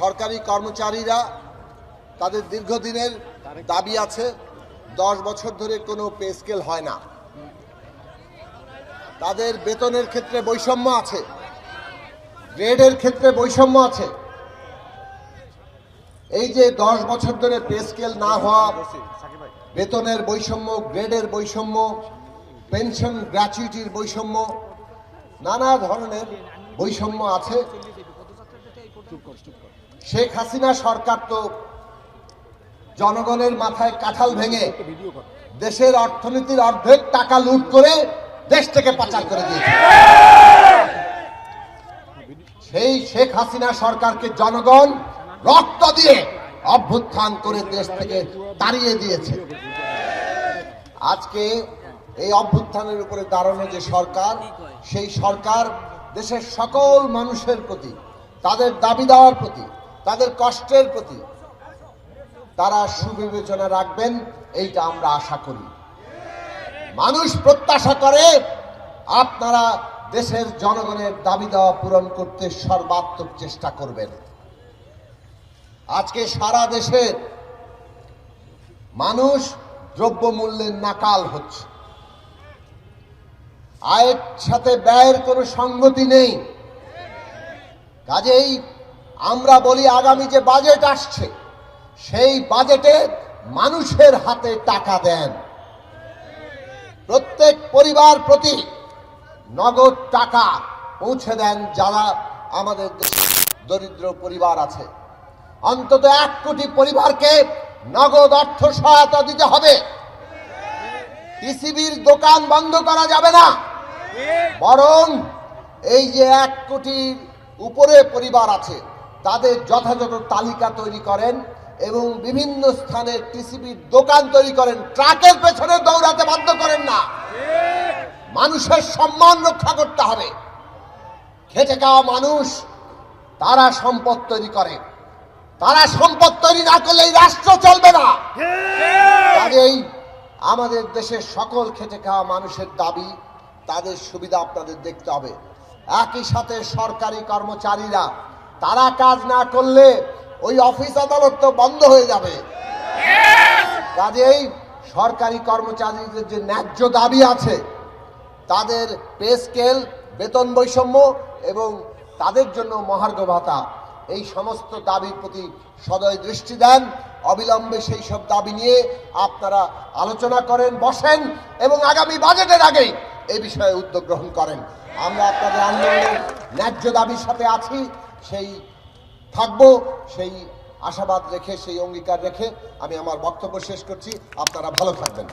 সরকারি কর্মচারীরা তাদের দীর্ঘদিনের দাবি আছে, দশ বছর ধরে কোনো পে স্কেল হয় না। তাদের বেতনের ক্ষেত্রে বৈষম্য আছে, গ্রেডের ক্ষেত্রে বৈষম্য আছে। এই যে দশ বছর ধরে পে স্কেল না হওয়া, বেতনের বৈষম্য, গ্রেডের বৈষম্য, পেনশন গ্র্যাচুইটির বৈষম্য, নানা ধরনের বৈষম্য আছে। শেখ হাসিনা সরকার তো জনগণের মাথায় কাঁঠাল ভেঙে দেশের অর্থনীতির অর্ধেক টাকা লুট করে দেশ থেকে পাচার করে দিয়েছে। সেই শেখ হাসিনা সরকারকে জনগণ রক্ত দিয়ে অভ্যুত্থান করে দেশ থেকে তাড়িয়ে দিয়েছে। আজকে এই অভ্যুত্থানের উপরে দাঁড়ানো যে সরকার, সেই সরকার দেশের সকল মানুষের প্রতি, তাদের দাবি দেওয়ার প্রতি তাদের কষ্টের প্রতি তারা সুবিবেচনা রাখবেন, এইটা আমরা আশা করি। মানুষ প্রত্যাশা করে, আপনারা দেশের জনগণের দাবি দেওয়া পূরণ করতে সর্বাত্মক চেষ্টা করবেন। আজকে সারা দেশের মানুষ দ্রব্যমূল্যের নাকাল হচ্ছে। আয়ের সাথে ব্যয়ের কোনো সঙ্গতি নেই। কাজেই আমরা বলি আগামী যে বাজেট আসছে, সেই বাজেটে মানুষের হাতে টাকা দেন। প্রত্যেক পরিবার প্রতি নগদ টাকা পৌঁছে দেন যারা আমাদের দেশে দরিদ্র পরিবার আছে। অন্তত এক কোটি পরিবারকে নগদ অর্থ সহায়তা দিতে হবে। টিসিবির দোকান বন্ধ করা যাবে না। বরং এই যে এক কোটির উপরে পরিবার আছে তাদের যথাযথ তালিকা তৈরি করেন এবং বিভিন্ন স্থানে টিসিবির দোকান তৈরি করেন। ট্রাকের পেছনে দৌড়াতে বাধ্য করেন না। মানুষের সম্মান রক্ষা করতে হবে। খেটে খাওয়া মানুষ, তারা সম্পদ তৈরি করে। তারা সম্পদ তৈরি না করলে এই রাষ্ট্র চলবে না। কাজেই আমাদের দেশের সকল খেটে খাওয়া মানুষের দাবি, তাদের সুবিধা আপনাদের দেখতে হবে। একই সাথে সরকারি কর্মচারীরা তারা কাজ না করলে ওই অফিস আদালত তো বন্ধ হয়ে যাবে। কাজেই সরকারি কর্মচারীদের যে ন্যায্য দাবি আছে, তাদের পে স্কেল, বেতন বৈষম্য এবং তাদের জন্য মহার্ঘ ভাতা, এই সমস্ত দাবির প্রতি সদয় দৃষ্টি দেন। অবিলম্বে সেই সব দাবি নিয়ে আপনারা আলোচনা করেন, বসেন এবং আগামী বাজেটের আগেই এই বিষয়ে উদ্যোগ গ্রহণ করেন। আমরা আপনাদের আন্দোলনের ন্যায্য দাবির সাথে আছি। সেই থাকব, সেই আশাবাদ রেখে, সেই অঙ্গীকার রেখে আমি আমার বক্তব্য শেষ করছি। আপনারা ভালো থাকবেন।